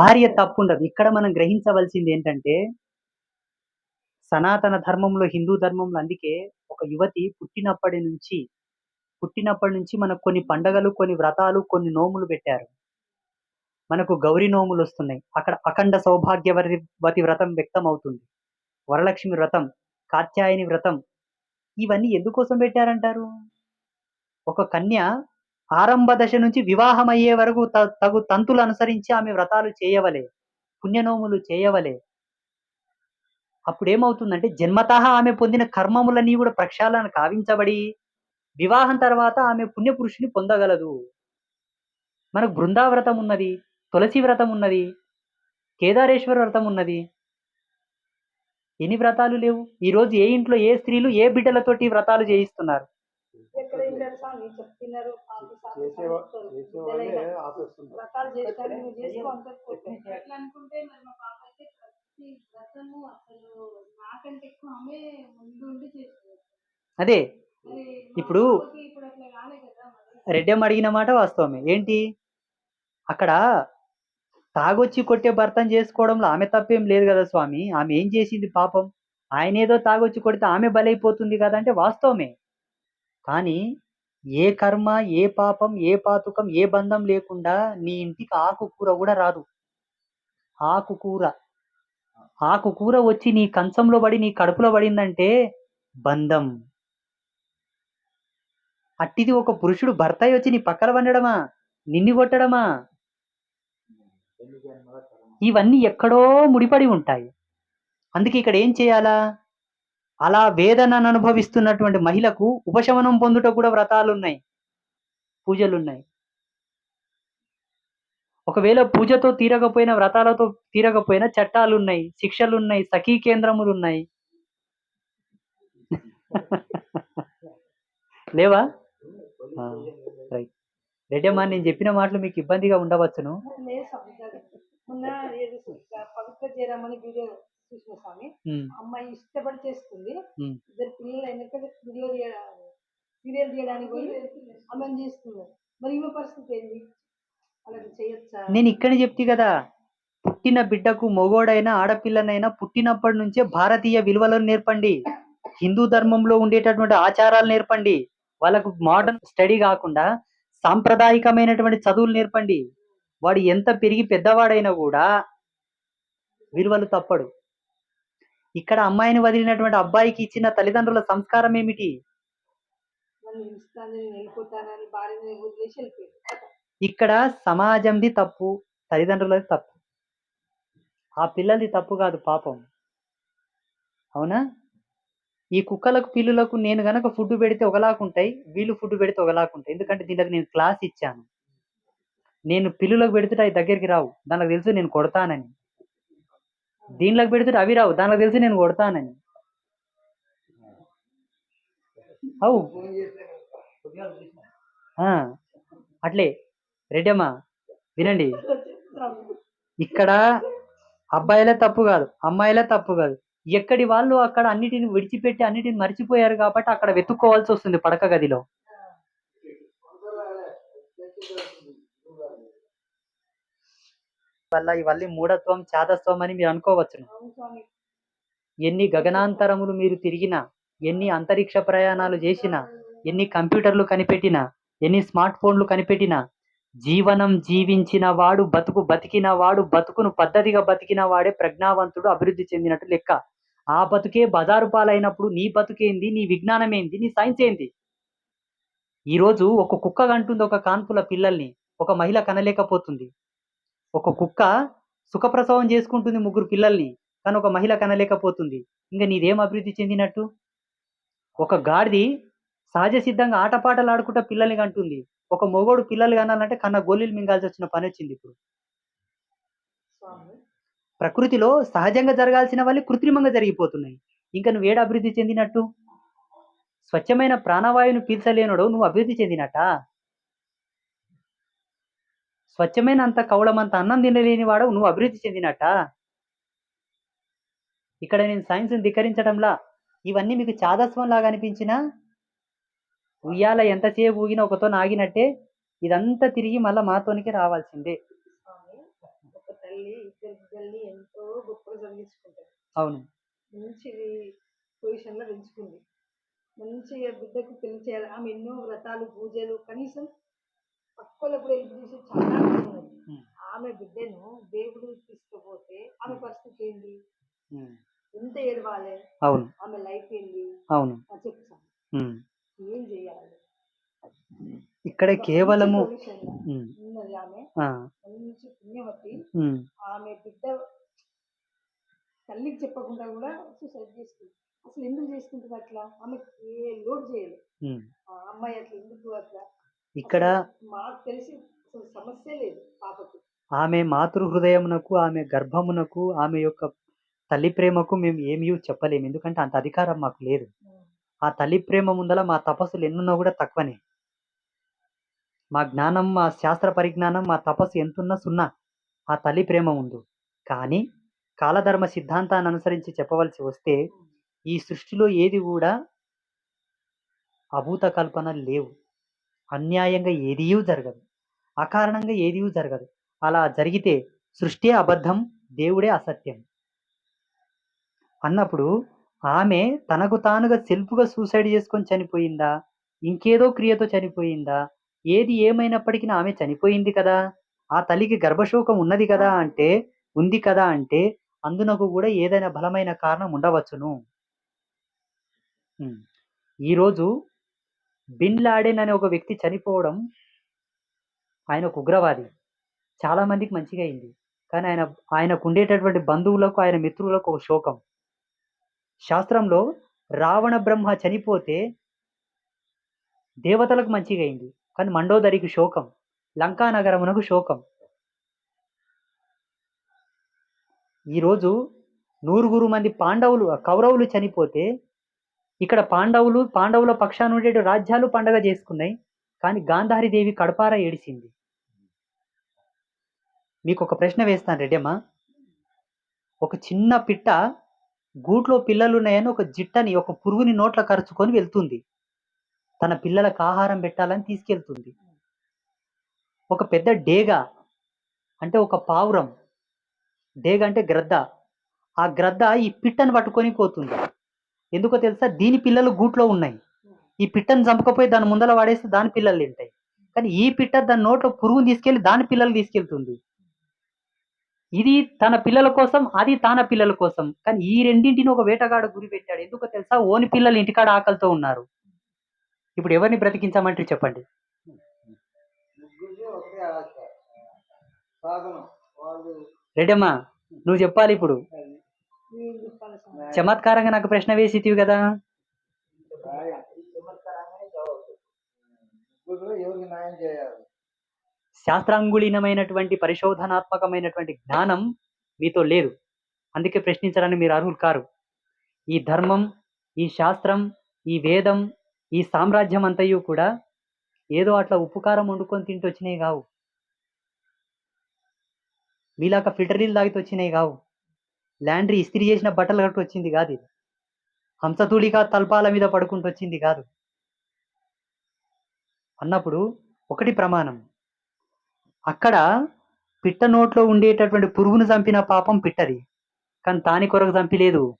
భార్య తప్పు ఉండదు ఇక్కడ మనం గ్రహించవలసింది ఏంటంటే సనాతన ధర్మంలో హిందూ ధర్మంలో అందుకే ఒక యువతి పుట్టినప్పటి నుంచి పుట్టినప్పటి నుంచి మనకు కొన్ని పండగలు కొన్ని వ్రతాలు కొన్ని నోములు పెట్టారు. మనకు గౌరీ నోములు వస్తున్నాయి. అక్కడ అఖండ సౌభాగ్యవతి వతి వ్రతం వ్యక్తం అవుతుంది వరలక్ష్మి వ్రతం కాత్యాయని వ్రతం ఇవన్నీ ఎందుకోసం పెట్టారంటారు? ఒక కన్య ఆరంభ దశ నుంచి వివాహం అయ్యే వరకు త- తగు తంతులు అనుసరించి ఆమె వ్రతాలు చేయవలే పుణ్యనోములు చేయవలే. అప్పుడు ఏమవుతుందంటే ఆమె పొందిన కర్మములన్నీ కూడా ప్రక్షాళన కావించబడి వివాహం తర్వాత ఆమె పుణ్యపురుషుని పొందగలదు. మనకు బృందావ్రతం ఉన్నది తులసి వ్రతం ఉన్నది కేదారేశ్వర వ్రతం ఉన్నది. ఎన్ని వ్రతాలు లేవు? ఈరోజు ఏ ఇంట్లో ఏ స్త్రీలు ఏ బిడ్డలతోటి వ్రతాలు చేయిస్తున్నారు? వ్రతాలు నువ్వు చేసుకో ఎట్లా అనుకుంటే మరి మా పాప అయితే ప్రతి వ్రతము అసలు నాకంటే ఎక్కువ ఆమె ముందు ఉండి చేస్తుంది. అదే ఇప్పుడు పాపకి ఇప్పుడు అట్లా కాలే కదా మరి. రెడ్డెం అడిగిన మాట వాస్తవమే. ఏంటి? అక్కడ తాగొచ్చి కొట్టే భర్తం చేసుకోవడంలో ఆమె తప్పేం లేదు కదా స్వామి. ఆమె ఏం చేసింది పాపం? ఆయన ఏదో తాగొచ్చి కొడితే ఆమె బలైపోతుంది కదా అంటే వాస్తవమే. కానీ ఏ కర్మ ఏ పాపం ఏ పాతుకం ఏ బంధం లేకుండా నీ ఇంటికి ఆకుకూర కూడా రాదు. ఆకుకూర ఆకుకూర వచ్చి నీ కంచంలో పడి నీ కడుపులో పడిందంటే బంధం. అట్టిది ఒక పురుషుడు భర్త అయి వచ్చి నీ పక్కన వండడమా? నిన్ను కొట్టడమా? ఇవన్నీ ఎక్కడో ముడిపడి ఉంటాయి. అందుకే ఇక్కడ ఏం చేయాలా? అలా వేదనను అనుభవిస్తున్నటువంటి మహిళకు ఉపశమనం పొందుట కూడా వ్రతాలు ఉన్నాయి పూజలు ఉన్నాయి ఒకవేళ పూజతో తీరకపోయిన వ్రతాలతో తీరకపోయినా చట్టాలు ఉన్నాయి శిక్షలు ఉన్నాయి సఖీ కేంద్రములు ఉన్నాయి లేవా రైట్. రెడ్డమ్మా నేను చెప్పిన మాటలు మీకు ఇబ్బందిగా ఉండవచ్చును. లేదు స్వామి అమ్మాయి ఇష్టపడి చేస్తుంది. ఇద్దరు పిల్లలు అయినాక వీడియో సీరియల్ తీయడానికి పోయి అమ్మని చేస్తున్నారు మరి ఈమె పరిస్థితి ఏంది? అలా చేయొచ్చా? నేను ఇక్కడ చెప్తే కదా పుట్టిన బిడ్డకు మొగోడైనా ఆడపిల్లనైనా పుట్టినప్పటి నుంచే భారతీయ విలువలను నేర్పండి. హిందూ ధర్మంలో ఉండేటటువంటి ఆచారాలు నేర్పండి. వాళ్ళకు మోడర్న్ స్టడీ కాకుండా సాంప్రదాయకమైనటువంటి చదువులు నేర్పండి. వాడు ఎంత పెరిగి పెద్దవాడైనా కూడా విలువలు తప్పడు. ఇక్కడ అమ్మాయిని వదిలినటువంటి అబ్బాయికి ఇచ్చిన తల్లిదండ్రుల సంస్కారం ఏమిటి? ఇక్కడ సమాజంది తప్పు తల్లిదండ్రులది తప్పు. ఆ పిల్లలది తప్పు కాదు పాపం. అవునా? ఈ కుక్కలకు పిల్లులకు నేను గనక ఫుడ్ పెడితే ఒకలాకుంటాయి వీళ్ళు ఫుడ్ పెడితే ఒకలాకుంటాయి ఎందుకంటే దీనికి నేను క్లాస్ ఇచ్చాను. నేను పిల్లులకు పెడితే అవి దగ్గరికి రావు. దానికి తెలుసు నేను కొడతానని. దీనిలోకి పెడితే అవి రావు. దానికి తెలుసు నేను కొడతానని. అవు. అట్లే. రెడ్డమ్మా వినండి. ఇక్కడ అబ్బాయిలే తప్పు కాదు అమ్మాయిలే తప్పు కాదు. ఎక్కడి వాళ్ళు అక్కడ అన్నిటిని విడిచిపెట్టి అన్నిటిని మర్చిపోయారు కాబట్టి అక్కడ వెతుక్కోవాల్సి వస్తుంది పడక గదిలో. వల్ల ఇవన్నీ మూఢత్వం చాదత్వం అని మీరు అనుకోవచ్చును. ఎన్ని గగనాంతరములు మీరు తిరిగినా ఎన్ని అంతరిక్ష ప్రయాణాలు చేసినా ఎన్ని కంప్యూటర్లు కనిపెట్టినా ఎన్ని స్మార్ట్ ఫోన్లు కనిపెట్టినా జీవనం జీవించిన వాడు బతుకు బతికిన వాడు బతుకును పద్ధతిగా బతికిన వాడే ప్రజ్ఞావంతుడు అభివృద్ధి చెందినట్టు లెక్క. ఆ బతుకే బజారు పాలైనప్పుడు నీ బతుకేంది నీ విజ్ఞానం ఏంది నీ సైన్స్ ఏంది? ఈరోజు ఒక కుక్క కంటుంది ఒక కాన్పుల పిల్లల్ని ఒక మహిళ కనలేకపోతుంది. ఒక కుక్క సుఖప్రసవం చేసుకుంటుంది ముగ్గురు పిల్లల్ని కానీ ఒక మహిళ కనలేకపోతుంది. ఇంకా నీదేం అభివృద్ధి చెందినట్టు? ఒక గాడిది సహజ సిద్ధంగా ఆటపాటలు ఆడుకుంటా పిల్లల్ని కంటుంది. ఒక మొగోడు పిల్లలు కనాలంటే కన్న గోళీలు మింగాల్సి వచ్చిన పని వచ్చింది ఇప్పుడు. ప్రకృతిలో సహజంగా జరగాల్సిన వాళ్ళు కృత్రిమంగా జరిగిపోతున్నాయి. ఇంకా నువ్వు ఏడ అభివృద్ధి చెందినట్టు? స్వచ్ఛమైన ప్రాణవాయువును పీల్చలేనుడు నువ్వు అభివృద్ధి చెందినట్ట? స్వచ్ఛమైన అంత కౌళమంత అన్నం తినలేని వాడు నువ్వు అభివృద్ధి చెందినట్ట? ఇక్కడ నేను సైన్స్ని ధిక్కరించడంలా ఇవన్నీ మీకు చాదస్వం లాగా అనిపించినా? ఉయ్యాల ఎంతసేపు ఊగినా ఒకతో ఆగినట్టే ఇదంతా తిరిగి మళ్ళీ మాతోనికి రావాల్సిందే. ఎంతో అవును. మంచి పొజిషన్లో పెంచుకుంది. మంచిగా బిడ్డకు పెళ్ళి చేయాలి. ఆమె ఎన్నో వ్రతాలు పూజలు కనీసం పక్కల కూడా ఎదురు చూసి చాలా ఆమె బిడ్డను దేవుడు తీసుకుపోతే ఆమె పరిస్థితి ఉమ్, ఎంత ఏడవాలి? అవును. ఆమె లైఫ్ ఏంది? అవును. చెప్తాను. ఏం చేయాలి? ఇక్కడే కేవలము ఉన్నది ఆమె. మంచి పుణ్యవతి. ఆమె బిడ్డ తల్లికి చెప్పకుండా కూడా సూసైడ్ చేసుకుంది అసలు ఎందుకు చేసుకుంటుంది అట్లా? ఆమె ఏ లోడ్ చేయలేదు. ఆ అమ్మాయి అట్లా ఎందుకు అట్లా? ఇక్కడ అసలు మాకు తెలిసి అసలు సమస్య లేదు పాపకు. ఆమె మాతృ హృదయమునకు ఆమె గర్భమునకు ఆమె యొక్క తల్లి ప్రేమకు మేము ఏమీ చెప్పలేము. ఎందుకంటే అంత అధికారం మాకు లేదు. ఆ తల్లి ప్రేమ ముందల మా తపస్సులు ఎన్నున్నా కూడా తక్కువనే. మా జ్ఞానం మా శాస్త్ర పరిజ్ఞానం మా తపస్సు ఎంతున్నా సున్నా ఆ తల్లి ప్రేమ ముందు. కానీ కాలధర్మ సిద్ధాంతాన్ని అనుసరించి చెప్పవలసి వస్తే ఈ సృష్టిలో ఏది కూడా అభూత కల్పన లేవు. అన్యాయంగా ఏదీ జరగదు. అకారణంగా ఏదీ జరగదు. అలా జరిగితే సృష్టి అబద్ధం దేవుడే అసత్యం. అన్నప్పుడు ఆమె తనకు తానుగా సెల్ఫ్గా సూసైడ్ చేసుకొని చనిపోయిందా? ఇంకేదో క్రియతో చనిపోయిందా? ఏది ఏమైనప్పటికీ ఆమె చనిపోయింది కదా? ఆ తల్లికి గర్భశోకం ఉన్నది కదా అంటే ఉంది కదా అంటే అందునకు కూడా ఏదైనా బలమైన కారణం ఉండవచ్చును. ఈరోజు బిన్ లాడెన్ అనే ఒక వ్యక్తి చనిపోవడం ఆయన ఒక ఉగ్రవాది. చాలా మందికి మంచిగా అయింది. కానీ ఆయన ఆయనకు ఉండేటటువంటి బంధువులకు ఆయన మిత్రులకు ఒక శోకం. శాస్త్రంలో రావణ బ్రహ్మ చనిపోతే దేవతలకు మంచిగా అయింది. కానీ మండోదరికి శోకం. లంకా నగరమునకు శోకం. ఈరోజు నూరుగురు మంది పాండవులు కౌరవులు చనిపోతే ఇక్కడ పాండవులు పాండవుల పక్షాన ఉండే రాజ్యాలు పండగ చేసుకున్నాయి. కానీ గాంధారి దేవి కడపార ఏడిసింది. మీకు ఒక ప్రశ్న వేస్తాను రెడ్డమ్మ. ఒక చిన్న పిట్ట గూట్లో పిల్లలు ఉన్నాయని ఒక జిట్టని ఒక పురుగుని నోట్ల కరుచుకొని వెళ్తుంది. తన పిల్లలకు ఆహారం పెట్టాలని తీసుకెళ్తుంది. ఒక పెద్ద డేగ అంటే ఒక పావురం. డేగ అంటే గ్రద్ద. ఆ గ్రద్ద ఈ పిట్టను పట్టుకొని పోతుంది. ఎందుకో తెలుసా? దీని పిల్లలు గూట్లో ఉన్నాయి. ఈ పిట్టను చంపకపోయి దాని ముందర వాడేస్తే దాని పిల్లలు తింటాయి. కానీ ఈ పిట్ట దాని నోట్లో పురుగుని తీసుకెళ్ళి దాని పిల్లలు తీసుకెళ్తుంది. ఇది తన పిల్లల కోసం అది తన పిల్లల కోసం. కానీ ఈ రెండింటిని ఒక వేటగాడు గురి పెట్టాడు. ఎందుకో తెలుసా? ఓని పిల్లలు ఇంటికాడ ఆకలితో ఉన్నారు. ఇప్పుడు ఎవరిని బ్రతికించమంటే చెప్పండి? రెడ్డమ్మా నువ్వు చెప్పాలి ఇప్పుడు. చమత్కారంగా నాకు ప్రశ్న వేసితివి కదా. శాస్త్రాంగులీనమైనటువంటి పరిశోధనాత్మకమైనటువంటి జ్ఞానం మీతో లేదు. అందుకే ప్రశ్నించడానికి మీరు అర్హులు కారు. ఈ ధర్మం ఈ శాస్త్రం ఈ వేదం ఈ సామ్రాజ్యం అంతయు కూడా ఏదో అట్లా ఉప్పుకారం వండుకొని తింటూ వచ్చినాయి కావు. మీలాక ఫిల్టర్ నీళ్ళు తాగితే వచ్చినాయి కావు. ల్యాండ్రీ ఇస్త్రీ చేసిన బట్టలు కట్టు వచ్చింది కాదు ఇది. హంసతూలిగా తల్పాల మీద పడుకుంటూ వచ్చింది కాదు. అన్నప్పుడు ఒకటి ప్రమాణం. అక్కడ పిట్ట నోట్లో ఉండేటటువంటి పురుగును చంపిన పాపం పిట్టది. కానీ తాని కొరకు చంపిలేదు.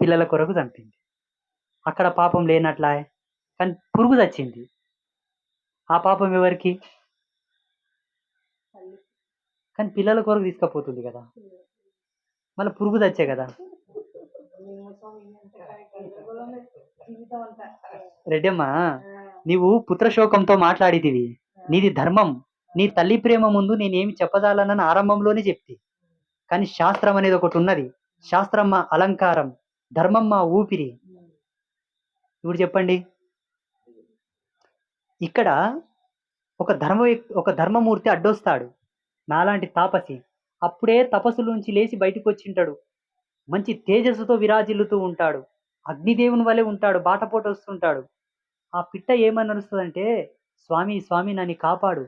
పిల్లల కొరకు చంపింది. అక్కడ పాపం లేనట్లా కానీ పురుగు చచ్చింది. ఆ పాపం ఎవరికి? కానీ పిల్లల కొరకు తీసుకుపోతుంది కదా. మళ్ళీ పురుగు చచ్చే కదా. రెడ్డమ్మ నీవు పుత్రశోకంతో మాట్లాడితివి. నీది ధర్మం. నీ తల్లి ప్రేమ ముందు నేనేమి చెప్పజాలనని ఆరంభంలోనే చెప్తి కానీ శాస్త్రం అనేది ఒకటి ఉన్నది. శాస్త్రం మా అలంకారం. ధర్మం మా ఊపిరి. ఇప్పుడు చెప్పండి. ఇక్కడ ఒక ధర్మ ఒక ధర్మమూర్తి అడ్డొస్తాడు. నాలాంటి తాపసి. అప్పుడే తపస్సులోంచి లేచి బయటకు వచ్చింటాడు మంచి తేజస్సుతో విరాజిల్లుతూ ఉంటాడు. అగ్నిదేవుని వలె ఉంటాడు బాటపోట వస్తుంటాడు ఆ పిట్ట ఏమని నడుస్తుందంటే స్వామి స్వామి నన్ను కాపాడు.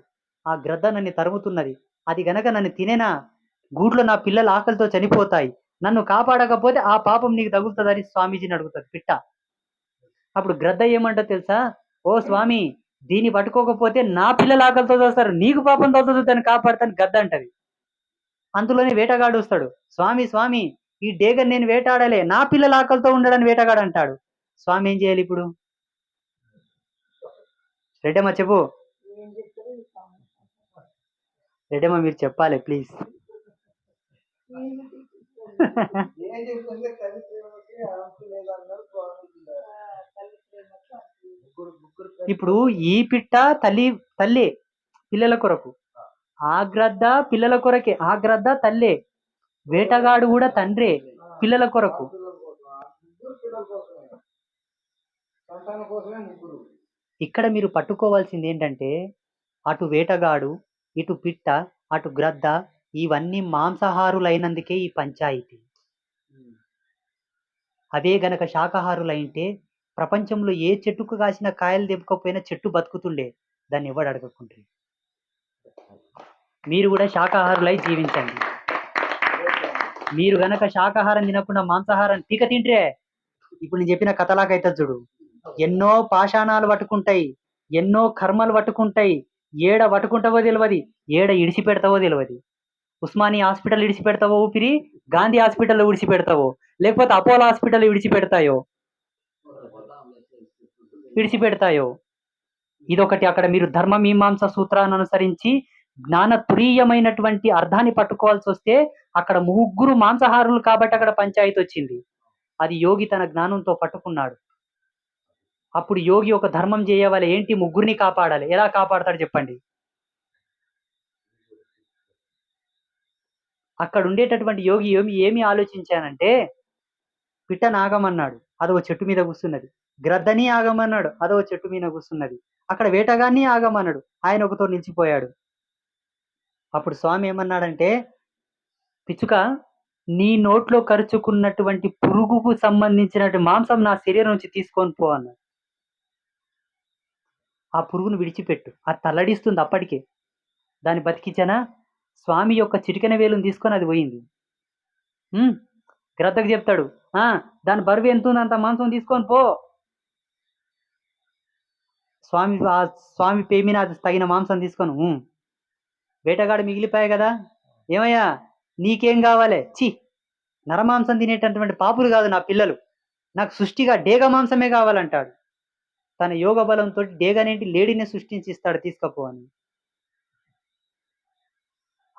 ఆ గ్రద్ద నన్ను తరుముతున్నది. అది గనక నన్ను తినేనా? గూట్లో నా పిల్లలు ఆకలితో చనిపోతాయి. నన్ను కాపాడకపోతే ఆ పాపం నీకు తగులుతుందని స్వామీజీని అడుగుతుంది పిట్ట. అప్పుడు గ్రద్ద ఏమంటో తెలుసా? ఓ స్వామి దీన్ని పట్టుకోకపోతే నా పిల్లల ఆకలితో చూస్తారు. నీకు పాపం తగ్గుతుంది దాన్ని కాపాడుతాను గద్ద అంటది. అందులోనే వేటగాడు వస్తాడు. స్వామి స్వామి ఈ డేగన్ నేను వేటాడలే. నా పిల్లల ఆకలితో ఉండడని వేటగాడు అంటాడు. స్వామి ఏం చేయాలి ఇప్పుడు? రెడ్డమ్మ చెప్పు. రెడ్డమ్మ మీరు చెప్పాలి ప్లీజ్. ఇప్పుడు ఈ పిట్ట తల్లి తల్లి పిల్లల కొరకు. ఆగ్రద్ద పిల్లల కొరకే. ఆగ్రద్ద తల్లే. వేటగాడు కూడా తండ్రే పిల్లల కొరకు. ఇక్కడ మీరు పట్టుకోవాల్సింది ఏంటంటే అటు వేటగాడు ఇటు పిట్ట అటు గ్రద్ద ఇవన్నీ మాంసాహారులైనందుకే ఈ పంచాయితీ. అవే గనక శాకాహారులైంటే ప్రపంచంలో ఏ చెట్టుకు కాసిన కాయలు తెంపకపోయినా చెట్టు బతుకుతుండే. దాన్ని ఎవడు అడగకుంటే మీరు కూడా శాకాహారులై జీవించండి. మీరు గనక శాకాహారం తినకుండా మాంసాహారం పీక తింటే ఇప్పుడు నేను చెప్పిన కథలాకైతే చూడు. ఎన్నో పాషాణాలు పట్టుకుంటాయి ఎన్నో కర్మలు పట్టుకుంటాయి ఏడ పట్టుకుంటావో తెలియదు ఏడ ఇడిసి పెడతావో తెలియదు ఉస్మాని హాస్పిటల్ ఇడిచి పెడతావో ఊపిరి గాంధీ హాస్పిటల్ విడిచి పెడతావో లేకపోతే అపోలో హాస్పిటల్ విడిచిపెడతాయో విడిచిపెడతాయో ఇదొకటి అక్కడ మీరు ధర్మ మీమాంస సూత్రాన్ని అనుసరించి జ్ఞాన తురీయమైనటువంటి అర్థాన్ని పట్టుకోవాల్సి వస్తే అక్కడ ముగ్గురు మాంసాహారులు కాబట్టి అక్కడ పంచాయతీ వచ్చింది. అది యోగి తన జ్ఞానంతో పట్టుకున్నాడు. అప్పుడు యోగి ఒక ధర్మం చేయవాలి. ఏంటి? ముగ్గురిని కాపాడాలి. ఎలా కాపాడతాడు చెప్పండి? అక్కడ ఉండేటటువంటి యోగి ఏమి ఏమి ఆలోచించానంటే పిట్ట నాగమన్నాడు అదో చెట్టు మీద కూర్చున్నది. గ్రద్దని ఆగమన్నాడు. అదో చెట్టు మీద కూర్చున్నది. అక్కడ వేటగాన్ని ఆగమన్నాడు. ఆయన ఒకతో నిలిచిపోయాడు. అప్పుడు స్వామి ఏమన్నాడంటే పిచ్చుక నీ నోట్లో కరుచుకున్నటువంటి పురుగుకు సంబంధించినటువంటి మాంసం నా శరీరం నుంచి తీసుకొని పో అన్నాడు. ఆ పురుగును విడిచిపెట్టు. అది తల్లడిస్తుంది అప్పటికే. దాన్ని బతికించానా? స్వామి యొక్క చిటికెన వేలుని తీసుకొని అది పోయింది. గ్రద్దకు చెప్తాడు. దాని బరువు ఎంత ఉంది? అంత మాంసం తీసుకొని పో. స్వామి ఆ స్వామి పేమిన అది తగిన మాంసం తీసుకొని వేటగాడు మిగిలిపోయాయి కదా? ఏమయ్యా? నీకేం కావాలి? చి నరమాంసం తినేటటువంటి పాపులు కాదు నా పిల్లలు. నాకు సృష్టిగా డేగ మాంసమే కావాలంటాడు. తన యోగ బలంతో డేగనేంటి లేడీని సృష్టించి ఇస్తాడు తీసుకపో అని.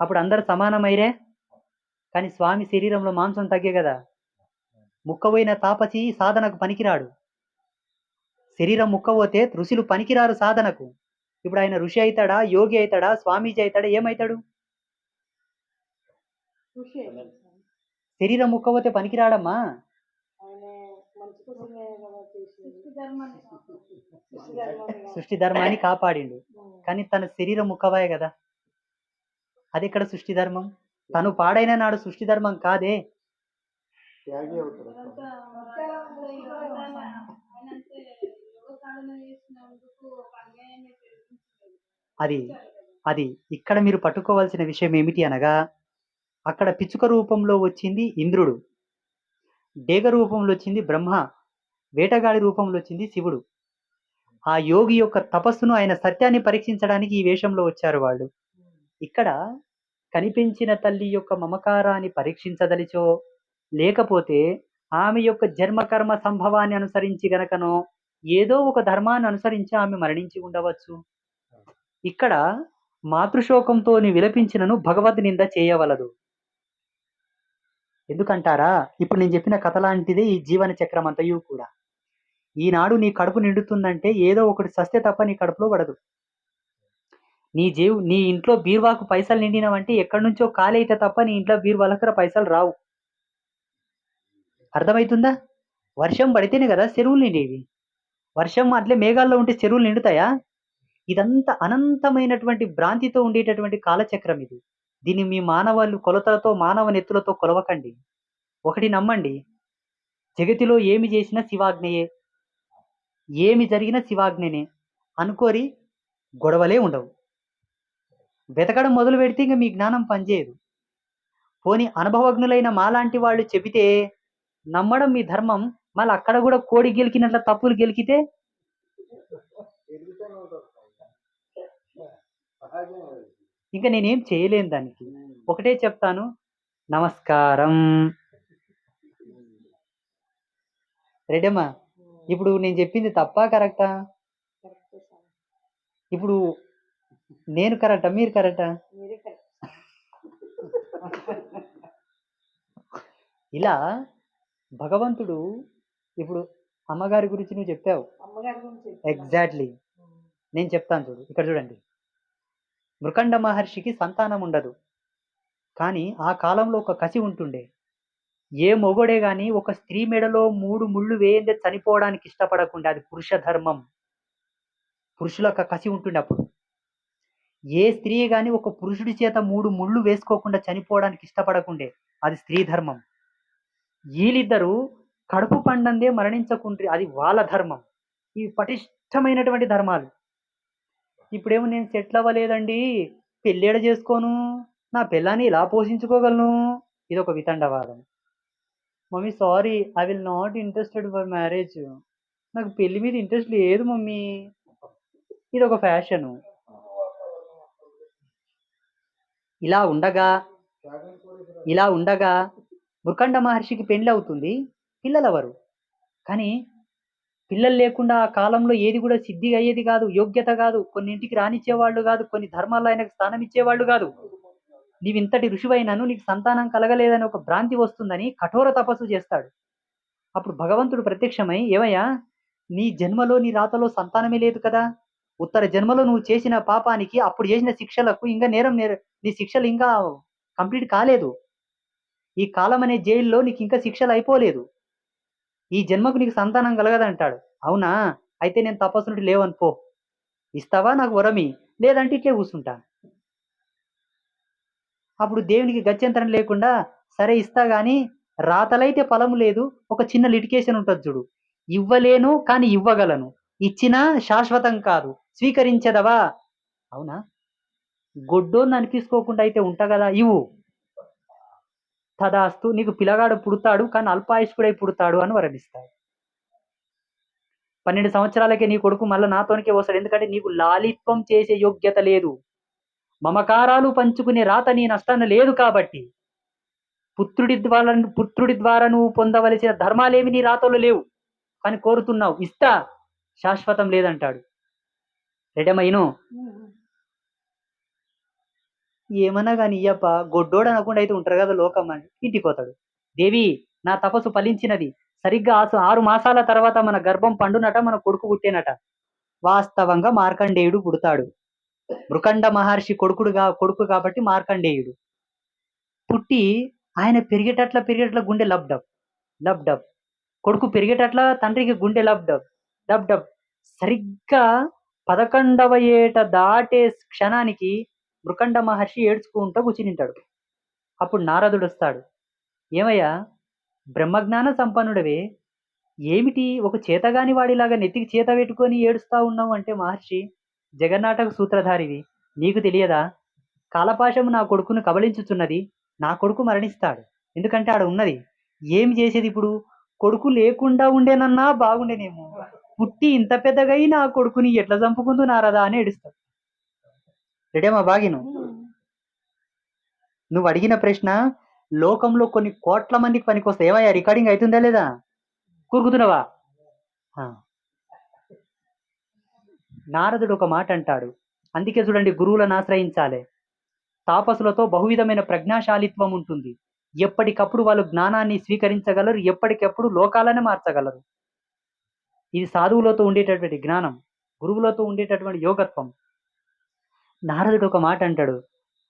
అప్పుడు అందరు సమానమైరే? కానీ స్వామి శరీరంలో మాంసం తగ్గే కదా? ముక్కపోయిన తాపసి సాధనకు పనికిరాడు. శరీరం ముక్కపోతే ఋషులు పనికిరారు సాధనకు. ఇప్పుడు ఆయన ఋషి అవుతాడా యోగి అవుతాడా స్వామీజీ అవుతాడా ఏమవుతాడు. శరీరం ముక్కపోతే పనికిరాడమ్మా. సృష్టి ధర్మాన్ని కాపాడిండు. కానీ తన శరీరం ముక్కవాయే కదా. అది ఎక్కడ సృష్టి ధర్మం? తను పాడైన నాడు సృష్టి ధర్మం కాదే. అది అది ఇక్కడ మీరు పట్టుకోవాల్సిన విషయం ఏమిటి అనగా అక్కడ పిచ్చుక రూపంలో వచ్చింది ఇంద్రుడు. డేగ రూపంలో వచ్చింది బ్రహ్మ. వేటగాడి రూపంలో వచ్చింది శివుడు. ఆ యోగి యొక్క తపస్సును ఆయన సత్యాన్ని పరీక్షించడానికి ఈ వేషంలో వచ్చారు వాళ్ళు. ఇక్కడ కనిపించిన తల్లి యొక్క మమకారాన్ని పరీక్షించదలిచో లేకపోతే ఆమె యొక్క జన్మకర్మ సంభవాన్ని అనుసరించి గనకనో ఏదో ఒక ధర్మాన్ని అనుసరించి ఆమె మరణించి ఉండవచ్చు. ఇక్కడ మాతృశోకంతో విలపించినను భగవద్ నింద చేయవలదు. ఎందుకంటారా? ఇప్పుడు నేను చెప్పిన కథ లాంటిదే ఈ జీవన చక్రం అంతయు కూడా. ఈనాడు నీ కడుపు నిండుతుందంటే ఏదో ఒకటి సస్తే తప్ప నీ కడుపులో పడదు. నీ జీవు నీ ఇంట్లో బీర్వాకు పైసలు నిండినవంటే ఎక్కడి నుంచో కాలేట తప్ప నీ ఇంట్లో బీర్వాలకర పైసలు రావు. అర్థమవుతుందా వర్షం పడితేనే కదా చెరువులు నిండేవి. వర్షం అట్లే మేఘాల్లో ఉంటే చెరువులు నిండుతాయా? ఇదంతా అనంతమైనటువంటి భ్రాంతితో ఉండేటటువంటి కాలచక్రం ఇది. దీన్ని మీ మానవాళ్ళు కొలతలతో మానవ నెత్తులతో కొలవకండి. ఒకటి నమ్మండి. జగతిలో ఏమి చేసినా శివాజ్ఞయే ఏమి జరిగినా శివాజ్ఞనే అనుకోరి గొడవలే ఉండవు. వెతకడం మొదలు పెడితే ఇంకా మీ జ్ఞానం పనిచేయదు. పోని అనుభవజ్ఞులైన మాలాంటి వాళ్ళు చెబితే నమ్మడం మీ ధర్మం మళ్ళీ అక్కడ కూడా కోడి గెలికినట్ల తప్పులు గెలికితే తిరుగుతూనే ఉంటారు సహజం అది. ఇంకా నేనేం చేయలేను దానికి. ఒకటే చెప్తాను నమస్కారం. రెడమ్మా ఇప్పుడు నేను చెప్పింది తప్పా కరెక్టా? ఇప్పుడు నేను కరెక్టా మీరు కరెక్టా? ఇలా భగవంతుడు ఇప్పుడు అమ్మగారి గురించి నువ్వు చెప్పావు. ఎగ్జాక్ట్లీ నేను చెప్తాను చూడు ఇక్కడ చూడండి. మృకండ మహర్షికి సంతానం ఉండదు కానీ ఆ కాలంలో ఒక కసి ఉంటుండే. ఏ మొగడే గాని ఒక స్త్రీ మెడలో మూడు ముళ్ళు వేయందే చనిపోవడానికి ఇష్టపడకుండా. అది పురుష ధర్మం. పురుషుల యొక్క కసి ఉంటుండే అప్పుడు. ఏ స్త్రీ గాని ఒక పురుషుడి చేత మూడు ముళ్ళు వేసుకోకుండా చనిపోవడానికి ఇష్టపడకుండే. అది స్త్రీ ధర్మం. వీళ్ళిద్దరూ కడుపు పండందే మరణించకుండ్రి. అది వాళ్ళ ధర్మం. ఇవి పటిష్టమైనటువంటి ధర్మాలు. ఇప్పుడేమో నేను సెటిల్ అవ్వలేదండి. పెళ్ళేడ చేసుకోను. నా పిల్లాన్ని ఇలా పోషించుకోగలను? ఇది ఒక వితండవాదం. Mummy sorry I will not interested for marriage. నాకు పెళ్ళి మీద ఇంట్రెస్ట్ లేదు మమ్మీ. ఇది ఒక ఫ్యాషన్. ఇలా ఉండగా ఇలా ఉండగా మృకండ మహర్షికి పెళ్ళి అవుతుంది పిల్లలెవరు? కానీ పిల్లలు లేకుండా ఆ కాలంలో ఏది కూడా సిద్ధి అయ్యేది కాదు యోగ్యత కాదు. కొన్నింటికి రానిచ్చేవాళ్ళు కాదు కొన్ని ధర్మాల్లో ఆయనకు స్థానం ఇచ్చేవాళ్ళు కాదు. నీవింతటి ఇంతటి ఋషివైనను నీకు సంతానం కలగలేదని ఒక భ్రాంతి వస్తుందని కఠోర తపస్సు చేస్తాడు. అప్పుడు భగవంతుడు ప్రత్యక్షమై ఏమయ్యా? నీ జన్మలో నీ రాతలో సంతానమే లేదు కదా? ఉత్తర జన్మలో నువ్వు చేసిన పాపానికి అప్పుడు చేసిన శిక్షలకు ఇంకా నేరం నేర నీ శిక్షలు ఇంకా కంప్లీట్ కాలేదు. ఈ కాలం అనే జైల్లో నీకు ఇంకా శిక్షలు అయిపోలేదు. ఈ జన్మకు నీకు సంతానం కలగదంటాడు అవునా? అయితే నేను తపస్సు నుండి పో. ఇస్తావా నాకు వరమి? లేదంటే ఇట్లే కూర్చుంటా. అప్పుడు దేవునికి గత్యంతరం లేకుండా సరే ఇస్తా గాని రాతలైతే ఫలము లేదు ఒక చిన్న లిటికేషన్ ఉంటుంది చూడు. ఇవ్వలేను కానీ ఇవ్వగలను. ఇచ్చినా శాశ్వతం కాదు. స్వీకరించదవా? అవునా? గొడ్డోని అనిపించుకోకుండా అయితే ఉంటా కదా ఇవ్వు. తదాస్తు నీకు పిల్లగాడు పుడతాడు కానీ అల్పాయుష్కుడై పుడతాడు అని వరమిస్తాడు. పన్నెండు సంవత్సరాలకే నీ కొడుకు మళ్ళీ నాతోనికే వస్తాడు. ఎందుకంటే నీకు లాలిత్వం చేసే యోగ్యత లేదు. మమకారాలు పంచుకునే రాత నీ నష్టాన్ని లేదు కాబట్టి. పుత్రుడి ద్వారా పుత్రుడి ద్వారా నువ్వు పొందవలసిన ధర్మాలేమి నీ రాతలో లేవు. కానీ కోరుతున్నావు ఇస్తా శాశ్వతం లేదంటాడు. రెడమైను ఏమన్నా కానీ ఇయ్యప్ప గొడ్డోడు అనకుండా అయితే ఉంటారు కదా లోకం అని. ఇంటికి పోతాడు. దేవి నా తపస్సు ఫలించినది. సరిగ్గా ఆసు ఆరు మాసాల తర్వాత మన గర్భం పండునట మన కొడుకు పుట్టేనట. వాస్తవంగా మార్కండేయుడు పుడతాడు. మృకండ మహర్షి కొడుకుడుగా కొడుకు కాబట్టి మార్కండేయుడు. పుట్టి ఆయన పెరిగేటట్ల పెరిగేటట్ల గుండె లబ్ డబ్. Lub dub. కొడుకు పెరిగేటట్ల తండ్రికి గుండె లబ్ డబ్. డబ్. సరిగ్గా పదకొండవ ఏట దాటే క్షణానికి మృకండ మహర్షి ఏడ్చుకుంటూ కూర్చునింటాడు అప్పుడు నారదుడు వస్తాడు. ఏమయ్యా? బ్రహ్మజ్ఞాన సంపన్నుడవే. ఏమిటి? ఒక చేతగాని వాడిలాగా నెత్తికి చేత పెట్టుకొని ఏడుస్తా ఉన్నావు అంటే మహర్షి జగన్నాటక సూత్రధారివి నీకు తెలియదా? కాలపాశము నా కొడుకును కబలించుచున్నది నా కొడుకు మరణిస్తాడు. ఎందుకంటే ఆడ ఉన్నది. ఏం చేసేది ఇప్పుడు? కొడుకు లేకుండా ఉండేనన్నా బాగుండేనేమో. పుట్టి ఇంత పెద్దగా నా కొడుకుని ఎట్లా చంపుకుందో నారదా అని ఏడుస్తాడు. రెడేమా బాగిను? నువ్వు అడిగిన ప్రశ్న లోకంలో కొన్ని కోట్ల మందికి పనికొస్తాయి. ఏమయ్యా రికార్డింగ్ అవుతుందా లేదా? కూరుకుతున్నావా. నారదుడు ఒక మాట అంటాడు. అందుకే చూడండి గురువులను ఆశ్రయించాలి. తాపసులతో బహువిధమైన ప్రజ్ఞాశాలిత్వం ఉంటుంది. ఎప్పటికప్పుడు వాళ్ళు జ్ఞానాన్ని స్వీకరించగలరు ఎప్పటికప్పుడు లోకాలను మార్చగలరు. ఇది సాధువులతో ఉండేటటువంటి జ్ఞానం గురువులతో ఉండేటటువంటి యోగత్వం. నారదుడు ఒక మాట అంటాడు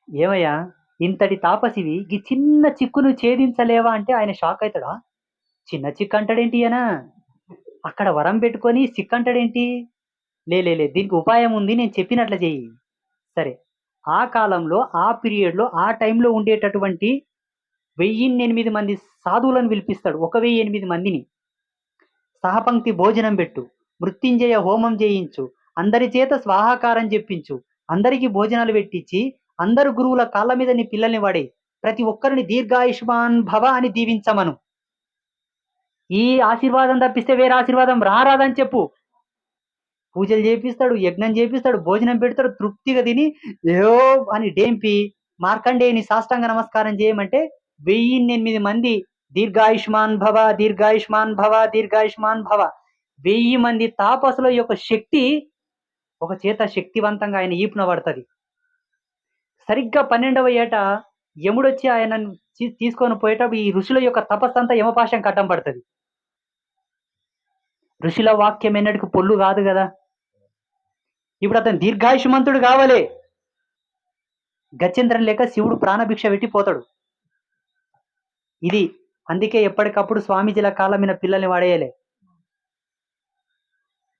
ఏమయ్యా ఇంతటి తాపసివి ఈ చిన్న చిక్కును ఛేదించలేవా? అంటే ఆయన షాక్ అవుతాడా చిన్న చిక్కు అంటాడేంటి అనా? అక్కడ వరం పెట్టుకొని సిక్కు అంటాడేంటి? లే దీనికి ఉపాయం ఉంది నేను చెప్పినట్లు చెయ్యి. సరే ఆ కాలంలో ఆ పీరియడ్లో ఆ టైంలో ఉండేటటువంటి వెయ్యి ఎనిమిది మంది సాధువులను పిలిపిస్తాడు ఒక వెయ్యి ఎనిమిది మందిని. సహపంక్తి భోజనం పెట్టు మృత్యుంజయ హోమం చేయించు అందరి చేత స్వాహాకారం చెప్పించు అందరికీ భోజనాలు పెట్టించి అందరు గురువుల కాళ్ళ మీద నీ పిల్లల్ని వాడే ప్రతి ఒక్కరిని దీర్ఘాయుష్మాన్ భవ అని దీవించమను. ఈ ఆశీర్వాదం తప్పిస్తే వేరే ఆశీర్వాదం రారాదని చెప్పు. పూజలు చేపిస్తాడు యజ్ఞం చేపిస్తాడు భోజనం పెడతాడు తృప్తిగా తిని ఏయో అని డేంపి మార్కండేయుని సాష్టాంగ నమస్కారం చేయమంటే వెయ్యిన్నెనిమిది మంది దీర్ఘాయుష్మాన్ భవ దీర్ఘాయుష్మాన్ భవ దీర్ఘాయుష్మాన్ భవ. వెయ్యి మంది తాపసుల యొక్క శక్తి ఒక చేత శక్తివంతంగా ఆయన ఈపున పడుతుంది. సరిగ్గా పన్నెండవ ఏట యముడొచ్చి ఆయన తీసుకొని పోయేటప్పుడు ఈ ఋషుల యొక్క తపస్సు అంతా యమపాశం కట్టం పడుతుంది. ఋషుల వాక్యం ఎన్నటికి పొల్లు కాదు కదా. ఇప్పుడు అతను దీర్ఘాయుషమంతుడు కావాలి. గచ్చేంద్రం లేక శివుడు ప్రాణభిక్ష పెట్టి పోతాడు. ఇది అందుకే ఎప్పటికప్పుడు స్వామీజీల కాలం మీద పిల్లల్ని వాడేయలే.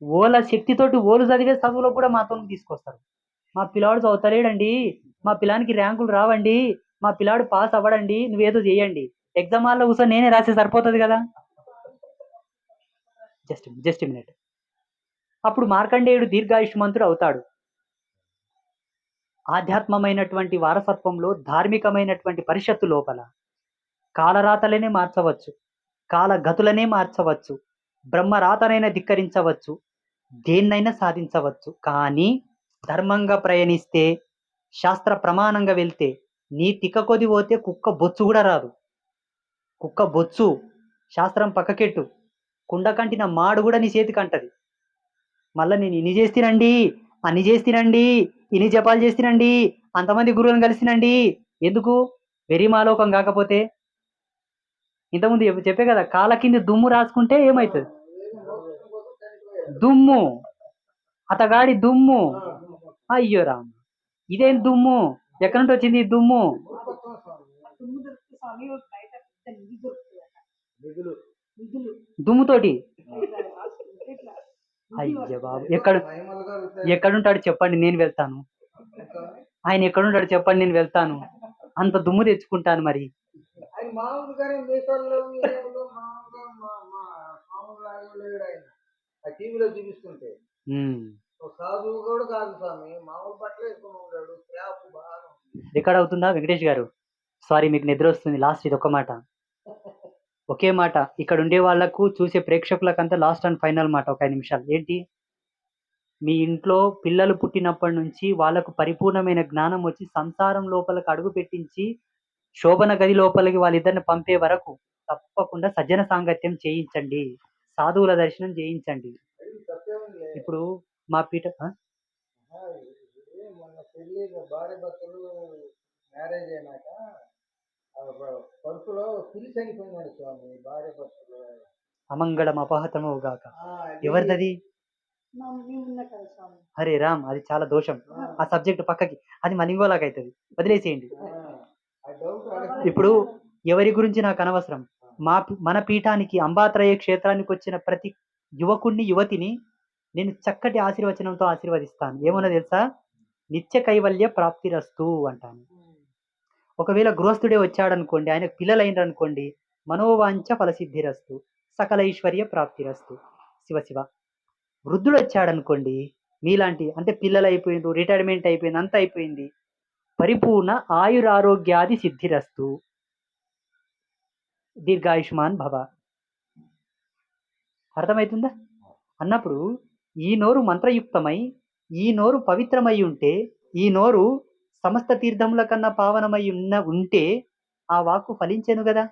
ఓల శక్తితోటి ఓలు చదివే చదువులో కూడా మాతో తీసుకొస్తారు. మా పిల్లాడు చదువుతలేడండి. మా పిల్లానికి ర్యాంకులు రావండి. మా పిల్లాడు పాస్ అవ్వడండి. నువ్వేదో చేయండి. ఎగ్జామ్ హాల్లో కూర్చొని నేనే రాసే సరిపోతుంది కదా. జస్ట్ జస్ట్ మినిట్ అప్పుడు మార్కండేయుడు దీర్ఘాయుష్మంతుడు అవుతాడు. ఆధ్యాత్మమైనటువంటి వారసత్వంలో ధార్మికమైనటువంటి పరిషత్తు లోపల కాలరాతలనే మార్చవచ్చు. కాలగతులనే మార్చవచ్చు. బ్రహ్మరాతనైనా ధిక్కరించవచ్చు. దేన్నైనా సాధించవచ్చు. కానీ ధర్మంగా ప్రయాణిస్తే శాస్త్ర ప్రమాణంగా వెళ్తే నీ తిక్క కొది పోతే కుక్క బొచ్చు కూడా రాదు. కుక్క బొచ్చు శాస్త్రం పక్కకెట్టు. కుండ కంటిన మాడు కూడా నీ చేతికి అంటది. మళ్ళీ నేను ఇన్ని చేస్తానండి అని చేస్తానండి ఇన్ని జపాలు చేస్తానండి అంతమంది గురువులను కలిసినండి ఎందుకు? వెరిమాలోకం కాకపోతే. ఇంతకుముందు చెప్పే కదా కాళ్ళ కింద దుమ్ము రాసుకుంటే ఏమవుతుంది దుమ్ము. అతగాడి దుమ్ము. అయ్యో రామ్. ఇదేం దుమ్ము? ఎక్కడి నుండి వచ్చింది ఈ దుమ్ము దుమ్ము? దుమ్ముతోటి. అయ్య బాబు. ఎక్కడ ఎక్కడుంటాడు చెప్పండి నేను వెళ్తాను. ఆయన ఎక్కడుంటాడు చెప్పండి నేను వెళ్తాను. అంత దుమ్ము తెచ్చుకుంటాను మరి ఆయన మామూలుగానే మీసాల్లో మీరేవులో మామూలుగా మా మా మామూలు లాగా లేడు ఆయన ఆ టీవీలో చూపిస్తుంటే ఉమ్. ఒక సాధువు కూడా కాదు స్వామి మామూలు బట్టలు వేసుకుని ఉన్నాడు క్రాప్ బాగా ఉంది. రికార్డ్ అవుతుందా వెంకటేష్ గారు? సారీ మీకు నిద్ర వస్తుంది. లాస్ట్ ఇది ఒక మాట. ఒకే మాట. ఇక్కడ ఉండే వాళ్ళకు చూసే ప్రేక్షకులకంతా లాస్ట్ అండ్ ఫైనల్ మాట ఒక ఐదు నిమిషాలు. ఏంటి? మీ ఇంట్లో పిల్లలు పుట్టినప్పటి నుంచి వాళ్ళకు పరిపూర్ణమైన జ్ఞానం వచ్చి సంసారం లోపలికి అడుగు పెట్టించి శోభన గది లోపలికి వాళ్ళిద్దరిని పంపే వరకు తప్పకుండా సజ్జన సాంగత్యం చేయించండి. సాధువుల దర్శనం చేయించండి. ఇప్పుడు మా పీఠ పెళ్ళి భార్య భర్తలు మ్యారేజ్ అయినాక పరుపులో పిల్లి చనిపోయినాడు స్వామి భార్య భర్తలు. అమంగళం అపహతమవు గాక. ఎవరిదది? హరే రామ్ అది చాలా దోషం. ఆ. సబ్జెక్ట్ పక్కకి అది మన ఇంకోలాగా అవుతుంది వదిలేసేయండి ఇప్పుడు ఎవరి గురించి నాకు అనవసరం? మా పీ- మన పీఠానికి అంబాత్రయ క్షేత్రానికి వచ్చిన ప్రతి యువకుణ్ణి యువతిని నేను చక్కటి ఆశీర్వచనంతో ఆశీర్వదిస్తాను. ఏమన్నా తెలుసా? నిత్య కైవల్య ప్రాప్తిరస్తు అంటాను. ఒకవేళ గృహస్థుడే వచ్చాడనుకోండి ఆయన పిల్లలు అనుకోండి మనోవాంఛ ఫలసిద్ధిరస్తు సకల ఐశ్వర్య ప్రాప్తిరస్తు. శివ శివ. వృద్ధుడు వచ్చాడనుకోండి మీలాంటి అంటే పిల్లలు రిటైర్మెంట్ అయిపోయింది అంత అయిపోయింది పరిపూర్ణ ఆయురారోగ్యాది సిద్ధిరస్తు. దీర్ఘాయుష్మాన్ భవ. అర్థమవుతుందా అన్నప్పుడు ఈ నోరు మంత్రయుక్తమై ఈ నోరు పవిత్రమై ఉంటే ఈ నోరు సమస్త తీర్థముల కన్నా పావనమై ఉన్న ఉంటే ఆ వాక్కు ఫలించాను కదా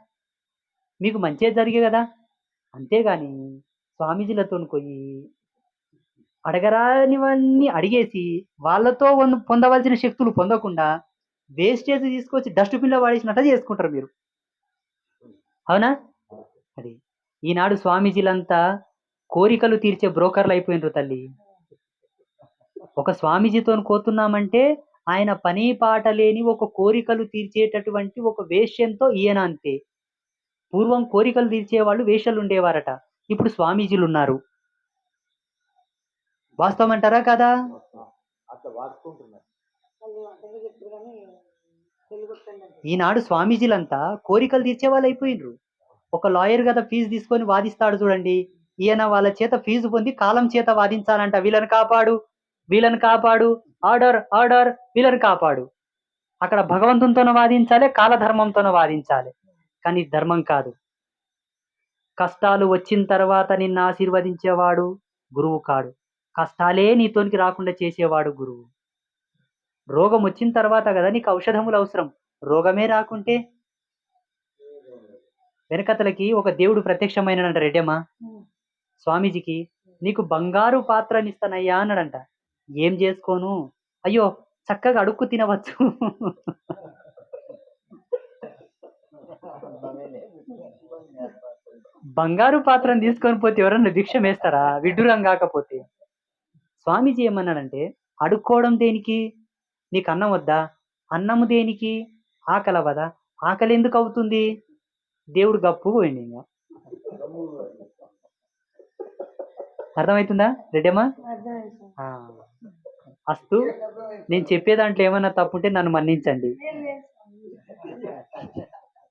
మీకు మంచే జరిగే కదా అంతేగాని స్వామీజీలతో పోయి అడగరానివన్నీ అడిగేసి వాళ్ళతో పొందవలసిన శక్తులు పొందకుండా వేస్టేజ్ తీసుకొచ్చి డస్ట్బిన్లో వాడేసినట్టు చేసుకుంటారు మీరు. అవునా? అది ఈనాడు స్వామీజీలంతా కోరికలు తీర్చే బ్రోకర్లు అయిపోయినారు తల్లి. ఒక స్వామీజీతో కోతున్నామంటే ఆయన పని పాట లేని ఒక కోరికలు తీర్చేటటువంటి ఒక వేష్యంతో ఈయన అంతే. పూర్వం కోరికలు తీర్చే వాళ్ళు వేషాలు ఉండేవారట. ఇప్పుడు స్వామీజీలు ఉన్నారు వాస్తవం. అంటారా కదా ఈనాడు స్వామీజీలంతా కోరికలు తీర్చే వాళ్ళు అయిపోయినరు ఒక లాయర్ కదా ఫీజు తీసుకొని వాదిస్తాడు చూడండి. ఈయన వాళ్ళ చేత ఫీజు పొంది కాలం చేత వాదించాలంట. వీళ్ళని కాపాడు. వీళ్ళని కాపాడు. ఆర్డర్ ఆర్డర్ వీళ్ళని కాపాడు. అక్కడ భగవంతునితోనే వాదించాలి కాలధర్మంతోనే వాదించాలి. కానీ ధర్మం కాదు. కష్టాలు వచ్చిన తర్వాత నిన్ను ఆశీర్వదించేవాడు గురువు కాడు. కష్టాలే నీతోనికి రాకుండా చేసేవాడు గురువు. రోగం వచ్చిన తర్వాత కదా నీకు ఔషధములు అవసరం. రోగమే రాకుంటే వెనకతలకి ఒక దేవుడు ప్రత్యక్షమైనడంట రెడ్డమ్మ. స్వామీజీకి నీకు బంగారు పాత్రనిస్తానయ్యా అన్నాడంట. ఏం చేసుకోను? అయ్యో చక్కగా అడుక్కు తినవచ్చు. బంగారు పాత్రను తీసుకొని పోతే ఎవరన్నా భిక్షం వేస్తారా? విడ్డూరం కాకపోతే. స్వామీజీ ఏమన్నాడంటే అడుక్కోవడం దేనికి? నీకు అన్నం వద్దా? అన్నము దేనికి? ఆకలి అవ్వదా? ఆకలి ఎందుకు అవుతుంది? దేవుడు గప్పు పోయింది ఇంకా. అర్థమవుతుందా? రెడ్డమ్మా. అస్తు నేను చెప్పే దాంట్లో ఏమైనా తప్పుంటే నన్ను మన్నించండి.